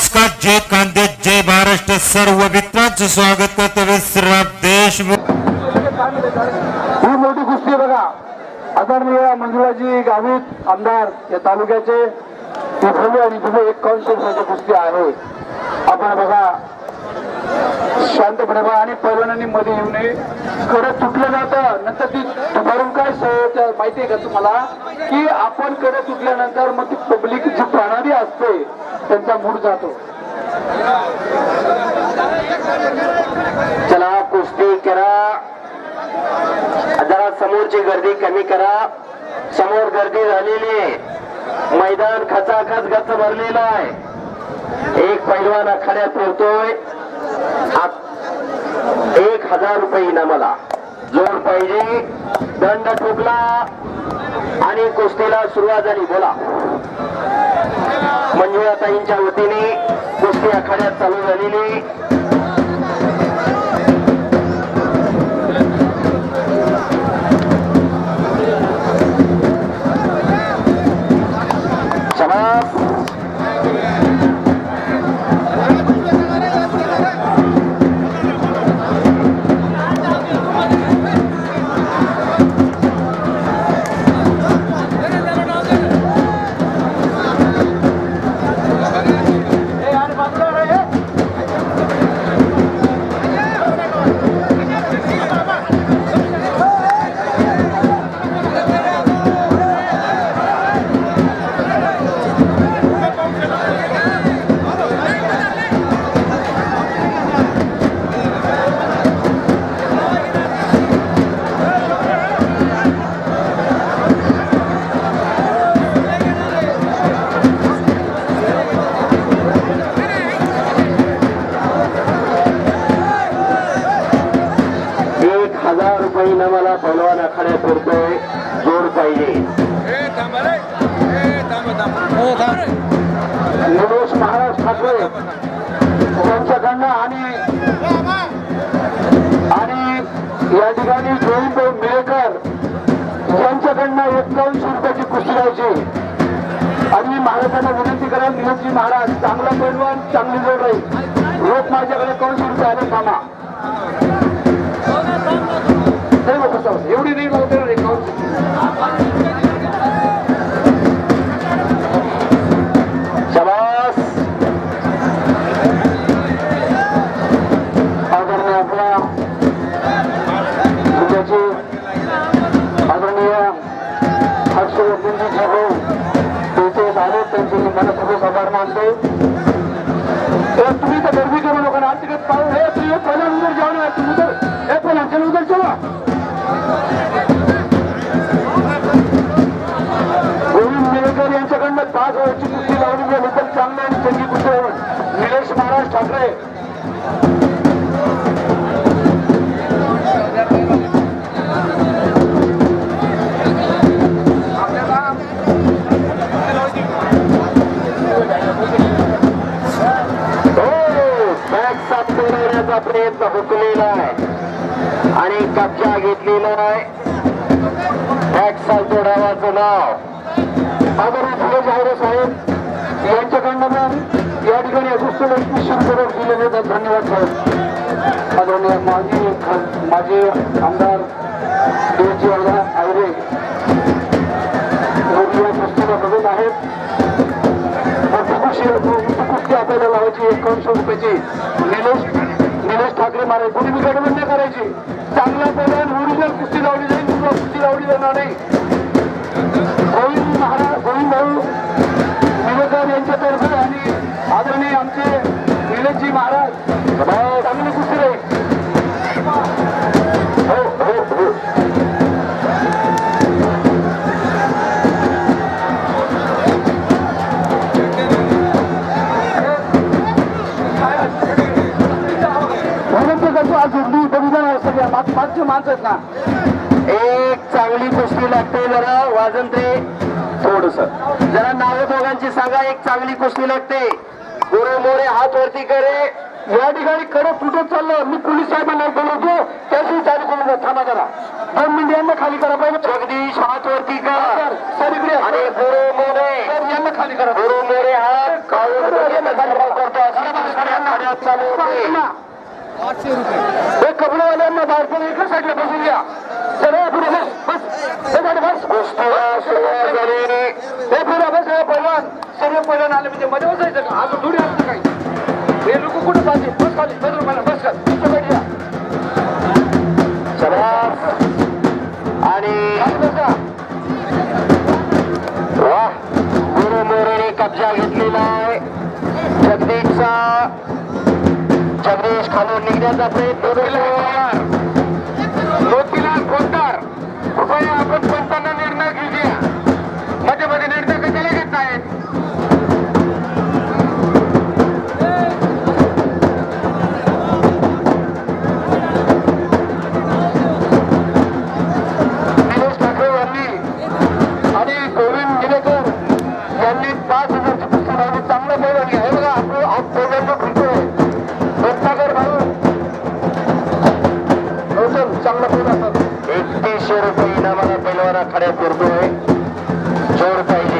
नमस्कार जय कांदे जय महाराष्ट्र सर्व मित्रांचं स्वागत करतो विश्राम देशमुख. ही मोठी कुस्ती आहे बघा. आदरणीय मंजुळाजी गावित आमदार या तालुक्याचे ही भव्य आणि भव्य एक वर्षाची कुस्ती आहे. आपण बघा शांतपणे बघा आणि पैलवानांनी मध्ये येऊ नये कडे तुटलं जातं. नंतर ती दुपारून काय माहिती आहे का तुम्हाला? की आपण कडक तुटल्यानंतर मग ती पब्लिक जी प्रणाली असते त्यांचा मूड जातो. चला कुस्ती करा. जरा समोरची गर्दी कमी करा. समोर गर्दी झालेली आहे. मैदान खचाखच गच भरलेलं आहे. एक पैलवान आखाड्यात पोहतोय एक हजार रुपये इनामाला जोड पाहिजे. दंड ठोकला. आणि कुस्तीला सुरुवात झाली. बोला. मंजुळाताईंच्या वतीने कुस्ती आखाड्यात चालू झालेली शाबास निलेश महाराज ठाकरे यांच्याकडनं आणि आणि या ठिकाणी गोविंदभाऊ मिळेकर यांच्याकडनं एकावन्नशे रुपयाची कुस्ती राहायची. आणि मी महाराजांना विनंती करेन निलेशजी महाराज चांगला पैलवान चांगली जोड राहील. रोख माझ्याकडे एकावन्नशे रुपये आले थांबा. हर्षवर्धनजी भाऊ त्यांचे आले त्यांचे मी मनपूर्वक आभार मानतो तर तुम्ही तर गर्दी करू नका ना तिकडे पाहून हे तुम्ही पहिल्या उदर जाऊ नये तुम्ही तर प्रयत्न हुकलेला आहे. आणि कब्जा घेतलेला आहे. बॅग साफ नाव. आदरणीय फुले जावरे साहेब यांच्याकडनं पण या ठिकाणी अगोदर एकवीसशे रुपये दिले जातात धन्यवाद साहेब आदरणीय माजी माजी आमदार देवजी आयरे या कुस्तीला बघत आहेत. मोठी कुस्ती आपल्याला लावायची एकावन्नशे रुपयाची निलेश निलेश गडबड नाही करायची. चांगला पहिल्यान ओरिजिनल कुस्ती लावली जाईल तुला कुस्ती लावली जाणार नाही. पाचशे माणसं आहेत ना एक चांगली कुस्ती लागते जरा वाजन ते थोडस. जरा नाव दोघांची सांगा एक चांगली कुस्ती लागते. गुरु मोरे हात वरती करे. या ठिकाणी कडक तुटत चाललं. मी पोलीस साहेबांना बोलवतो. त्याशी चालू करून. थांबा जरा. दोन मिनिट यांना खाली करा पाहिजे. जगदीश हातवरती का सर इकडे. आणि गुरु मोरे. यांना खाली करा. गुरु मोरे हा काळू करतो चालू आठशे रुपये. कपडेवाल्यांना बारकोड एकच साईडला बसून घ्या. पे तो एकतीसशे रुपये इनामाला पैलवाना खड्यात करतोय जोड पाहिजे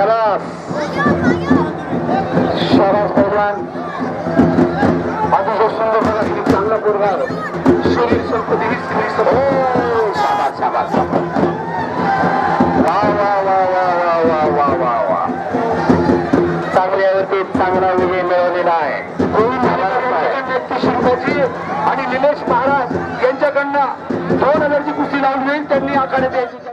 आहे शबास शाबास पैलवान अतिशय सुंदर बघा चांगला पोरगा शरीर संपत्ती ही स्त्री ओ, संपत्ती. शाबास शाबास. वा वा वा वा वा वा वा वा वा. चांगल्यावरती चांगला विजय मिळवलेला आहे. गोविंद आणि निलेश महाराज यांच्याकडनं दोन हजारची कुस्ती लावून जाईल त्यांनी आखाड्यात यायची